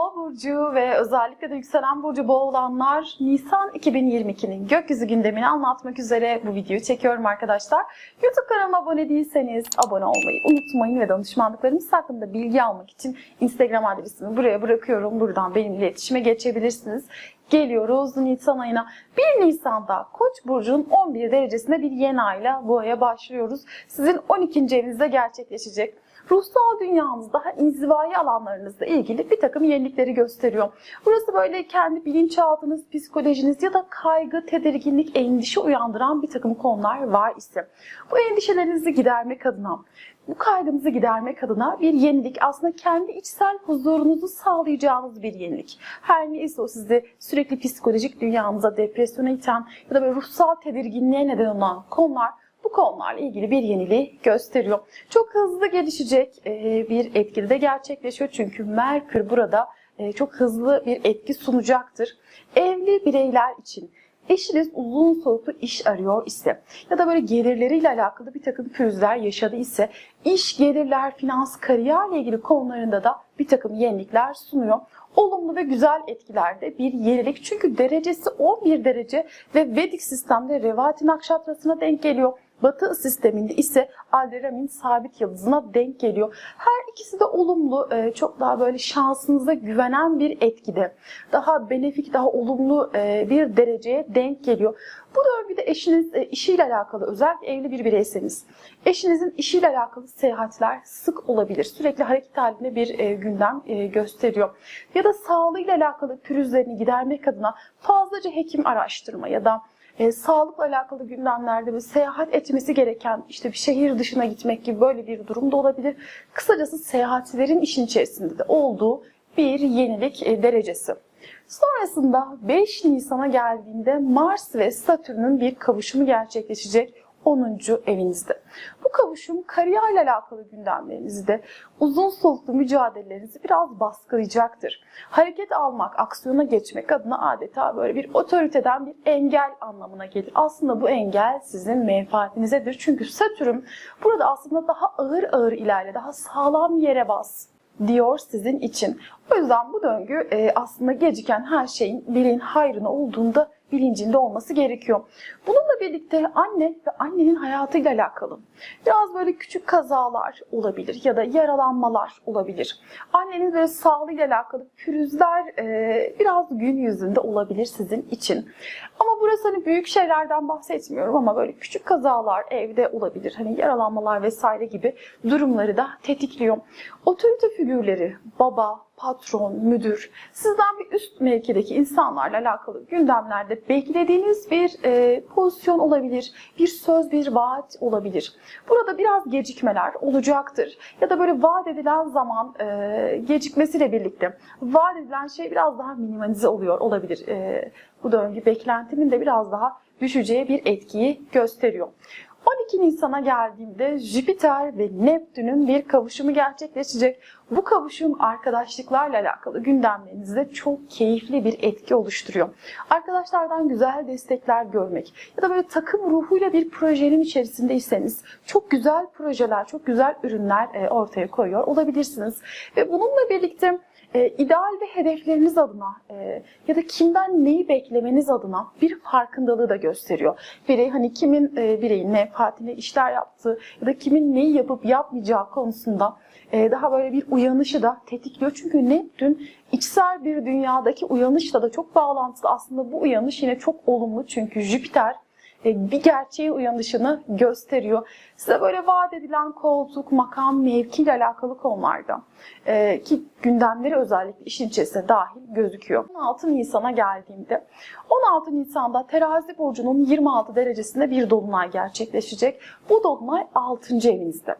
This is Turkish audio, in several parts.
Boğa burcu ve özellikle de yükselen burcu boğa olanlar Nisan 2022'nin gökyüzü gündemini anlatmak üzere bu videoyu çekiyorum arkadaşlar. YouTube kanalıma abone değilseniz abone olmayı unutmayın ve danışmanlıklarımız hakkında bilgi almak için Instagram adresimi buraya bırakıyorum. Buradan benimle iletişime geçebilirsiniz. Geliyoruz Nisan ayına. 1 Nisan'da Koç burcunun 11 derecesinde bir yeni ayla bu aya başlıyoruz. Sizin 12. evinizde gerçekleşecek ruhsal dünyanız daha inzivai alanlarınızla ilgili bir takım yenilikleri gösteriyor. Burası böyle kendi bilinçaltınız, psikolojiniz ya da kaygı, tedirginlik, endişe uyandıran bir takım konular var ise bu endişelerinizi gidermek adına bu kaygınızı gidermek adına bir yenilik aslında kendi içsel huzurunuzu sağlayacağınız bir yenilik. Her neyse o sizi sürekli psikolojik dünyanıza depresyona iten ya da böyle ruhsal tedirginliğe neden olan konular bu konularla ilgili bir yeniliği gösteriyor. Çok hızlı gelişecek e, bir etkide de gerçekleşiyor çünkü Merkür burada e, çok hızlı bir etki sunacaktır. Evli bireyler için eşiniz uzun soluklu iş arıyor ise ya da böyle gelirleriyle alakalı bir takım pürüzler yaşadı ise iş, gelirler, finans, kariyerle ilgili konularında da bir takım yenilikler sunuyor. Olumlu ve güzel etkilerde bir yenilik. Çünkü derecesi 11 derece ve Vedik sistemde Revati Nakşatrası'na denk geliyor. Batı sisteminde ise Alderamin sabit yıldızına denk geliyor. Her ikisi de olumlu, e, çok daha böyle şansınıza güvenen bir etkide. Daha benefik, daha olumlu e, bir dereceye denk geliyor. Bu döngüde eşiniz e, işiyle alakalı, özellikle evli bir bireyseniz, eşinizin işiyle alakalı seyahatler sık olabilir. Sürekli hareket halinde bir gündem gösteriyor. Ya da sağlığıyla alakalı pürüzlerini gidermek adına fazlaca hekim araştırma ya da e, sağlıkla alakalı gündemlerde bir seyahat etmesi gereken işte bir şehir dışına gitmek gibi böyle bir durum da olabilir. Kısacası seyahatlerin işin içerisinde de olduğu bir yenilik e, derecesi. Sonrasında 5 Nisan'a geldiğinde Mars ve Satürn'ün bir kavuşumu gerçekleşecek 10. evinizde. Bu kavuşum kariyerle alakalı gündemlerinizi de uzun soluklu mücadelelerinizi biraz baskılayacaktır. Hareket almak, aksiyona geçmek adına adeta böyle bir otoriteden bir engel anlamına gelir. Aslında bu engel sizin menfaatinizedir. Çünkü Satürn burada aslında daha ağır ağır ilerle, daha sağlam yere bas diyor sizin için. O yüzden bu döngü e, aslında geciken her şeyin birin hayrına olduğunda bilincinde olması gerekiyor. Bununla birlikte anne ve annenin hayatıyla alakalı biraz böyle küçük kazalar olabilir ya da yaralanmalar olabilir. Annenin böyle sağlığıyla alakalı pürüzler e, biraz gün yüzünde olabilir sizin için. Ama burası hani büyük şeylerden bahsetmiyorum ama böyle küçük kazalar evde olabilir. Hani yaralanmalar vesaire gibi durumları da tetikliyor. Otorite figürleri, baba, patron, müdür, sizden bir üst mevkideki insanlarla alakalı gündemlerde beklediğiniz bir e, pozisyon olabilir, bir söz, bir vaat olabilir. Burada biraz gecikmeler olacaktır. Ya da böyle vaat edilen zaman e, gecikmesiyle birlikte vaat edilen şey biraz daha minimalize oluyor olabilir. E, bu döngü beklentimin de biraz daha düşeceği bir etkiyi gösteriyor. 12 Nisan'a geldiğimde Jüpiter ve Neptün'ün bir kavuşumu gerçekleşecek. Bu kavuşum arkadaşlıklarla alakalı gündemlerinizde çok keyifli bir etki oluşturuyor. Arkadaşlardan güzel destekler görmek ya da böyle takım ruhuyla bir projenin içerisindeyseniz çok güzel projeler, çok güzel ürünler e, ortaya koyuyor olabilirsiniz. Ve bununla birlikte e, ideal ve hedefleriniz adına e, ya da kimden neyi beklemeniz adına bir farkındalığı da gösteriyor. Birey hani kimin e, bireyin menfaatine işler yaptığı ya da kimin neyi yapıp yapmayacağı konusunda e, daha böyle bir uyanışı da tetikliyor. Çünkü Neptün içsel bir dünyadaki uyanışla da çok bağlantılı. Aslında bu uyanış yine çok olumlu çünkü Jüpiter bir gerçeğe uyanışını gösteriyor. Size böyle vaat edilen koltuk, makam, mevki ile alakalı konularda e, ki gündemleri özellikle işin içerisinde dahil gözüküyor. 16 Nisan'a geldiğimde 16 Nisan'da terazi burcunun 26 derecesinde bir dolunay gerçekleşecek. Bu dolunay 6. evinizde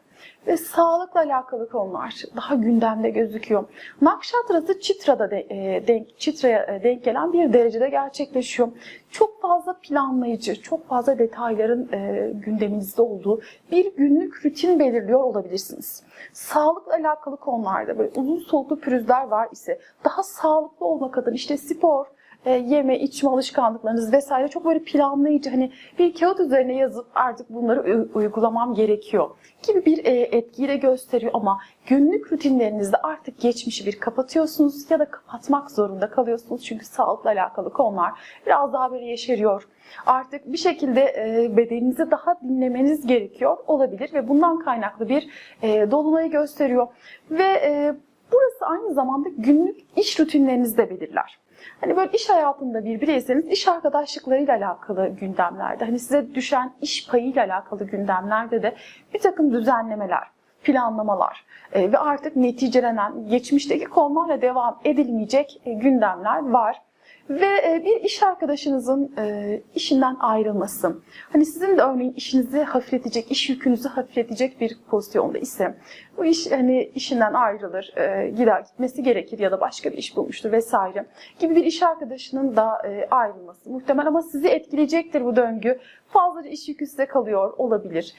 ve sağlıkla alakalı konular daha gündemde gözüküyor. Nakşatrası Çitra'da e, denk, Çitra'ya e, denk gelen bir derecede gerçekleşiyor. Çok fazla planlayıcı, çok fazla detayların e, gündeminizde olduğu bir günlük rutin belirliyor olabilirsiniz. Sağlıkla alakalı konularda böyle uzun soluklu pürüzler var ise daha sağlıklı olmak adına işte spor, e, yeme, içme alışkanlıklarınız vesaire çok böyle planlayıcı hani bir kağıt üzerine yazıp artık bunları uygulamam gerekiyor gibi bir e, etkiyi de gösteriyor. Ama günlük rutinlerinizde artık geçmişi bir kapatıyorsunuz ya da kapatmak zorunda kalıyorsunuz. Çünkü sağlıkla alakalı konular biraz daha böyle yeşeriyor. Artık bir şekilde e, bedeninizi daha dinlemeniz gerekiyor olabilir ve bundan kaynaklı bir e, dolunayı gösteriyor. Ve e, burası aynı zamanda günlük iş rutinlerinizi de belirler. Hani böyle iş hayatında bir bireyseniz iş arkadaşlıklarıyla alakalı gündemlerde, hani size düşen iş payıyla alakalı gündemlerde de bir takım düzenlemeler, planlamalar e, ve artık neticelenen geçmişteki konularla devam edilmeyecek e, gündemler var. Ve e, bir iş arkadaşınızın e, işinden ayrılması, hani sizin de örneğin işinizi hafifletecek, iş yükünüzü hafifletecek bir pozisyonda ise bu iş hani işinden ayrılır, e, gider gitmesi gerekir ya da başka bir iş bulmuştur vesaire gibi bir iş arkadaşının da ayrılması muhtemel ama sizi etkileyecektir bu döngü. Fazlaca iş yükü size kalıyor olabilir.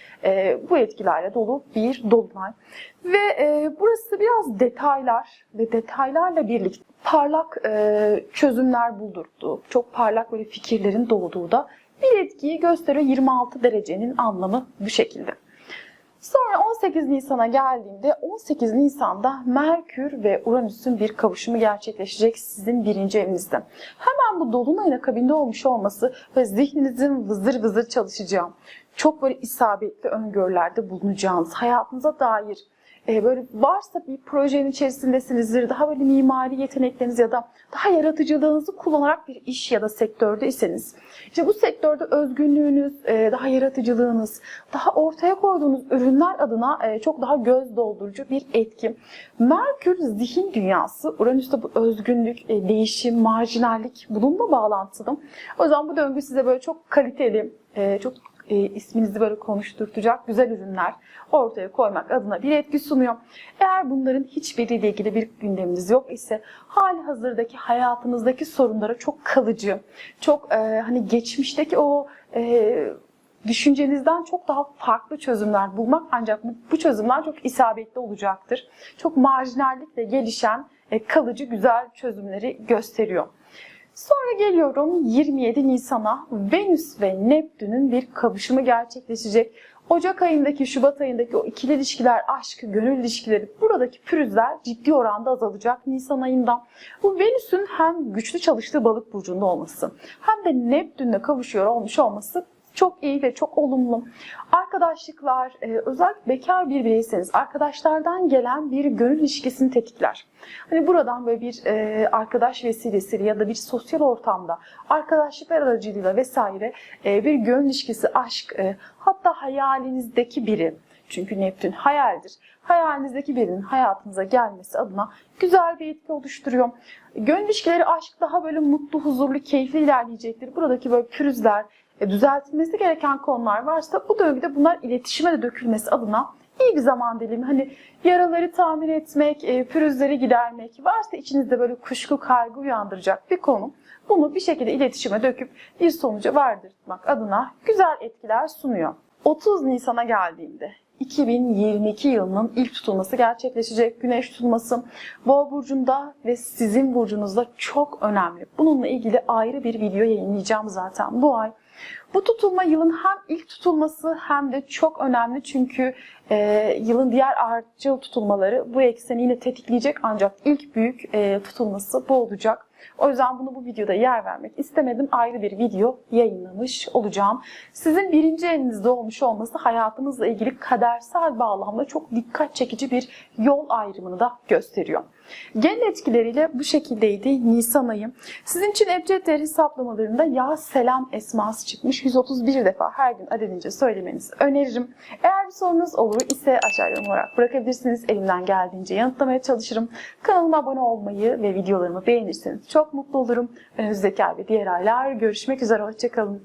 Bu etkilerle dolu bir dolunay. Ve burası biraz detaylar ve detaylarla birlikte parlak e, çözümler buldurduğu, çok parlak böyle fikirlerin doğduğu da bir etkiyi gösteriyor. 26 derecenin anlamı bu şekilde. Sonra 18 Nisan'a geldiğimde 18 Nisan'da Merkür ve Uranüs'ün bir kavuşumu gerçekleşecek sizin birinci evinizde. Hemen bu dolunayın akabinde olmuş olması ve zihninizin vızır vızır çalışacağı, çok böyle isabetli öngörülerde bulunacağınız, hayatınıza dair e, böyle varsa bir projenin içerisindesinizdir, daha böyle mimari yetenekleriniz ya da daha yaratıcılığınızı kullanarak bir iş ya da sektörde iseniz, işte bu sektörde özgünlüğünüz, e, daha yaratıcılığınız, daha ortaya koyduğunuz ürünler adına e, çok daha göz doldurucu bir etki. Merkür zihin dünyası, Uranüs'te bu özgünlük, e, değişim, marjinallik bununla bağlantılı. O yüzden bu döngü size böyle çok kaliteli, e, çok e, isminizi böyle konuşturtacak güzel ürünler ortaya koymak adına bir etki sunuyor. Eğer bunların hiçbiriyle ilgili bir gündeminiz yok ise hali hazırdaki hayatınızdaki sorunlara çok kalıcı, çok e, hani geçmişteki o e, düşüncenizden çok daha farklı çözümler bulmak ancak bu, çözümler çok isabetli olacaktır. Çok marjinallikle gelişen e, kalıcı güzel çözümleri gösteriyor. Sonra geliyorum 27 Nisan'a Venüs ve Neptün'ün bir kavuşumu gerçekleşecek. Ocak ayındaki, Şubat ayındaki o ikili ilişkiler, aşk, gönül ilişkileri, buradaki pürüzler ciddi oranda azalacak Nisan ayında. Bu Venüs'ün hem güçlü çalıştığı balık burcunda olması hem de Neptün'le kavuşuyor olmuş olması çok iyi ve çok olumlu. Arkadaşlıklar, e, özellikle bekar bir bireyseniz arkadaşlardan gelen bir gönül ilişkisini tetikler. Hani buradan böyle bir e, arkadaş vesilesiyle ya da bir sosyal ortamda arkadaşlıklar aracılığıyla vesaire e, bir gönül ilişkisi, aşk, hatta hayalinizdeki biri çünkü Neptün hayaldir. Hayalinizdeki birinin hayatınıza gelmesi adına güzel bir etki oluşturuyor. Gönül ilişkileri aşk daha böyle mutlu, huzurlu, keyifli ilerleyecektir. Buradaki böyle pürüzler, düzeltilmesi gereken konular varsa bu döngüde bunlar iletişime de dökülmesi adına iyi bir zaman dilimi. Hani yaraları tamir etmek, e, pürüzleri gidermek, varsa içinizde böyle kuşku, kaygı uyandıracak bir konu. Bunu bir şekilde iletişime döküp bir sonuca vardırmak adına güzel etkiler sunuyor. 30 Nisan'a geldiğimde 2022 yılının ilk tutulması gerçekleşecek. Güneş tutulması Boğa burcunda ve sizin burcunuzda çok önemli. Bununla ilgili ayrı bir video yayınlayacağım zaten bu ay. Bu tutulma yılın hem ilk tutulması hem de çok önemli çünkü e, yılın diğer artçıl tutulmaları bu ekseni yine tetikleyecek ancak ilk büyük e, tutulması bu olacak. O yüzden bunu bu videoda yer vermek istemedim. Ayrı bir video yayınlamış olacağım. Sizin birinci elinizde olmuş olması hayatınızla ilgili kadersel bağlamda çok dikkat çekici bir yol ayrımını da gösteriyor. Genel etkileriyle bu şekildeydi Nisan ayı. Sizin için Ebced değer hesaplamalarında ya selam esması çıkmış. 131 defa her gün adedince söylemenizi öneririm. Eğer bir sorunuz olur ise aşağı yorum olarak bırakabilirsiniz. Elimden geldiğince yanıtlamaya çalışırım. Kanalıma abone olmayı ve videolarımı beğenirseniz çok mutlu olurum. Önümüzdeki ay ve diğer aylar görüşmek üzere. Hoşçakalın.